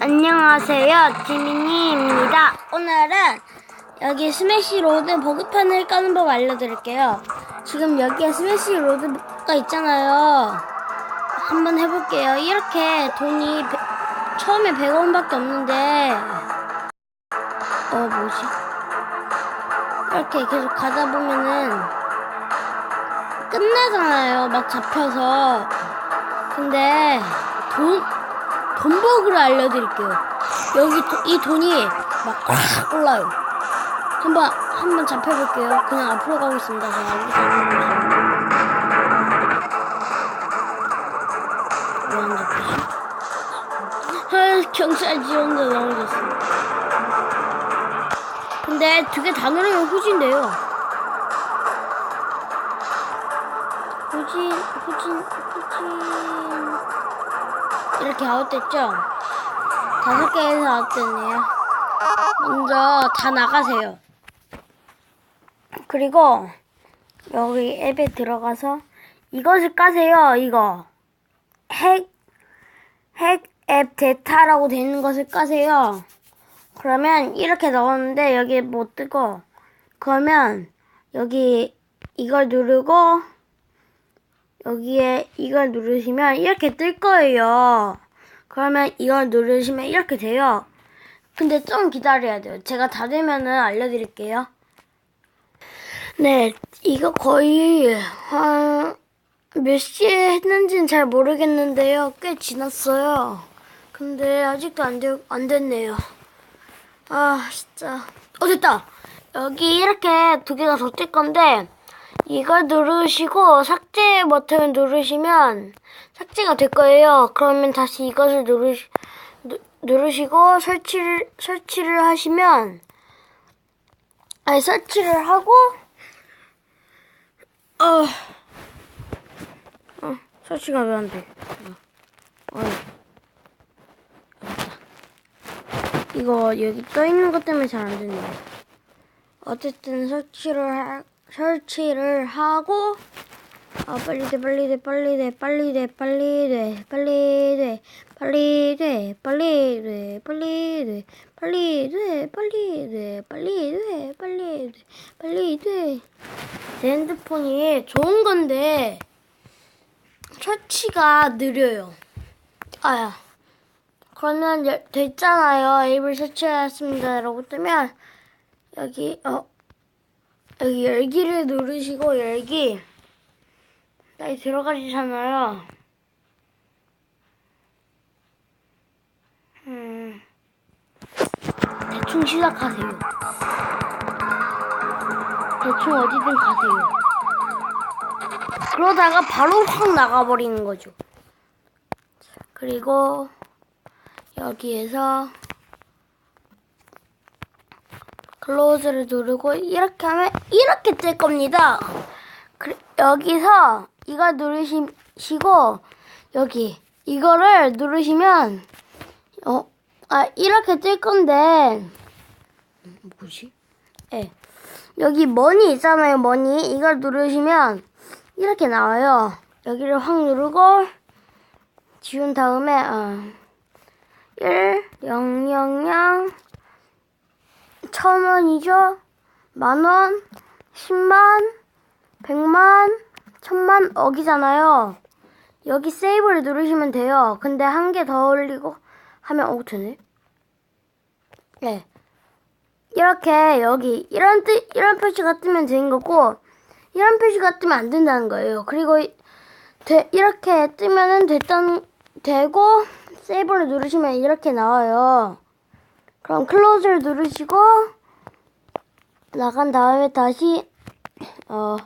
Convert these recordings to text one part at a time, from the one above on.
안녕하세요, 지민이입니다. 오늘은 여기 스매시 로드 버그판을 까는 법 알려드릴게요. 지금 여기에 스매시 로드가 있잖아요. 한번 해볼게요. 이렇게 돈이 배- 처음에 100원밖에 없는데, 어, 뭐지? 이렇게 계속 가다 보면은 끝나잖아요. 막 잡혀서. 근데 돈, 돈 버그를 알려드릴게요. 여기 도- 이 돈이 막꽉 올라요. 한번 한번 잡혀볼게요. 그냥 앞으로 가고 있습니다. 제가 여기서 왜안 잡히지? 아, 경찰 지원자 넘어졌어. 근데 두 개 다 누르면 후진돼요. 후진, 후진, 후진. 이렇게 아웃됐죠? 다섯 개에서 아웃됐네요. 먼저 다 나가세요. 그리고 여기 앱에 들어가서 이것을 까세요. 이거 핵, 핵 앱 데이터라고 되어 있는 것을 까세요. 그러면 이렇게 나오는데 여기 못 뜨고 그러면 여기 이걸 누르고 여기에 이걸 누르시면 이렇게 뜰 거예요. 그러면 이걸 누르시면 이렇게 돼요. 근데 좀 기다려야 돼요. 제가 다 되면은 알려드릴게요. 네, 이거 거의 한 몇 시에 했는지는 잘 모르겠는데요. 꽤 지났어요. 근데 아직도 안, 되, 안 됐네요. 아, 진짜. 어, 됐다! 여기 이렇게 두 개가 더 뜰 건데, 이걸 누르시고 삭제 버튼을 누르시면 삭제가 될 거예요. 그러면 다시 이것을 누르시, 누, 누르시고 설치를, 설치를 하시면, 아니, 설치를 하고, 어, 어 설치가 왜 안 돼? 어, 어. 이거 여기 떠 있는 것 때문에 잘 안 되네요. 어쨌든 설치를 하, 설치를 하고 아 빨리 돼 빨리 돼 빨리 돼 빨리 돼 빨리 돼 빨리 돼 빨리 돼 빨리 돼 빨리 돼 빨리 돼 빨리 돼 빨리 돼 빨리 돼 빨리 돼제 핸드폰이 좋은 건데 설치가 느려요. 아야. 그러면 여- 됐잖아요. 앱을 설치하였습니다 라고 뜨면 여기 어 여기 열기를 누르시고 열기 여기 들어가시잖아요. 음 대충 시작하세요. 대충 어디든 가세요. 그러다가 바로 확 나가버리는 거죠. 그리고 여기에서 클로즈를 누르고 이렇게 하면 이렇게 뜰 겁니다. 그- 여기서 이거 누르시고 여기 이거를 누르시면 어, 아 이렇게 뜰 건데 뭐지? 예. 여기 머니 있잖아요, 머니. 이걸 누르시면 이렇게 나와요. 여기를 확 누르고 지운 다음에 어, 1, 0, 0, 0, 천 원이죠? 만 원, 10만, 100만, 천만, 억이잖아요. 여기 세이브를 누르시면 돼요. 근데 한 개 더 올리고 하면 어 되네. 네. 이렇게 여기 이런 뜻 이런 표시가 뜨면 되는 거고 이런 표시가 뜨면 안 된다는 거예요. 그리고 이- 돼, 이렇게 뜨면은 됐던 되고 세이브를 누르시면 이렇게 나와요. 그럼 클로즈를 누르시고 나간 다음에 다시 어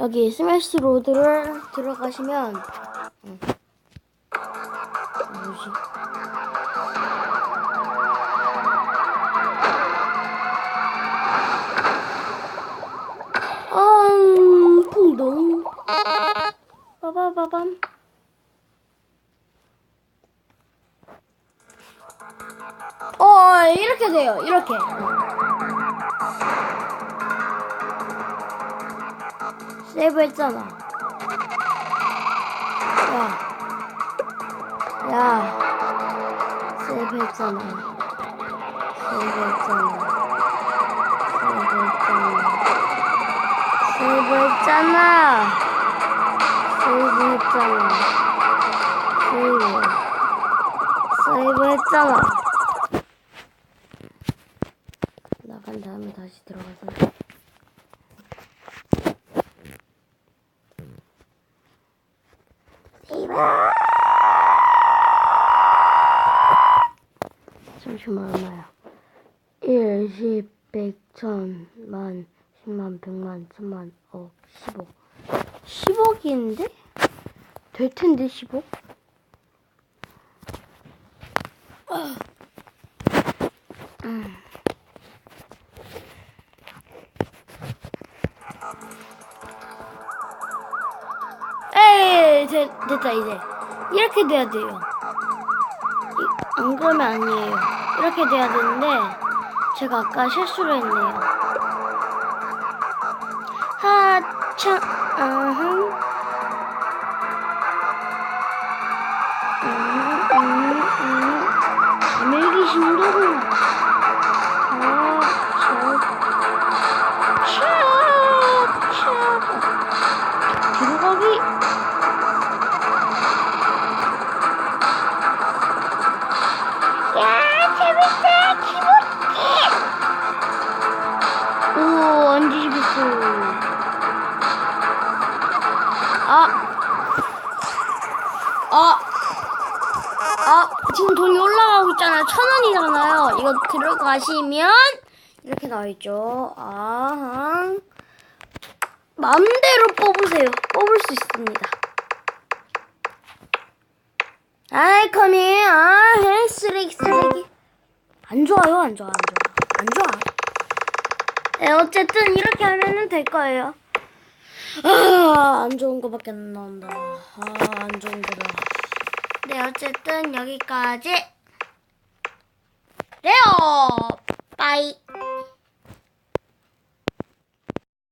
여기 스매시 로드를 들어가시면 음. 뭐지? 아, 풍덩. 빠바바밤. 어, 이렇게 돼요. 이렇게. 세이브 했잖아. 야. 야. 했잖아. 세이브 했잖아. 세이브 했잖아. 세이브 했잖아. 세이브. 세이브 했잖아. 나간 다음에 다시 들어가서. 잠시만 얼마야? 1, 10, 100, 1000, 만, 10만, 100만, 1000만, 억, 10억. 10억인데? 될 텐데, 10억? 음. 되, 됐다, 이제. 이렇게 돼야 돼요. 이- 안 그러면 아니에요. 이렇게 돼야 되는데, 제가 아까 실수를 했네요. 하차, 아흥. 음, 음, 음. 가밀기 신도구나. 아, 저, 차, 차. 뒤로 가기. 오, 안 뒤집혔어. 아. 아. 아, 지금 돈이 올라가고 있잖아요. 천 원이잖아요. 이거 들어가시면 이렇게 나와있죠. 아, 마음대로 뽑으세요. 뽑을 수 있습니다. 아이, 커미, 아, 쓰레기, 쓰레기. 안 좋아요, 안 좋아, 안 좋아. 안 좋아. 네, 어쨌든 이렇게 하면은 될 거예요. 아, 안 좋은 거밖에 안 나온다. 아, 안 좋은 거다. 네, 어쨌든 여기까지. 레오!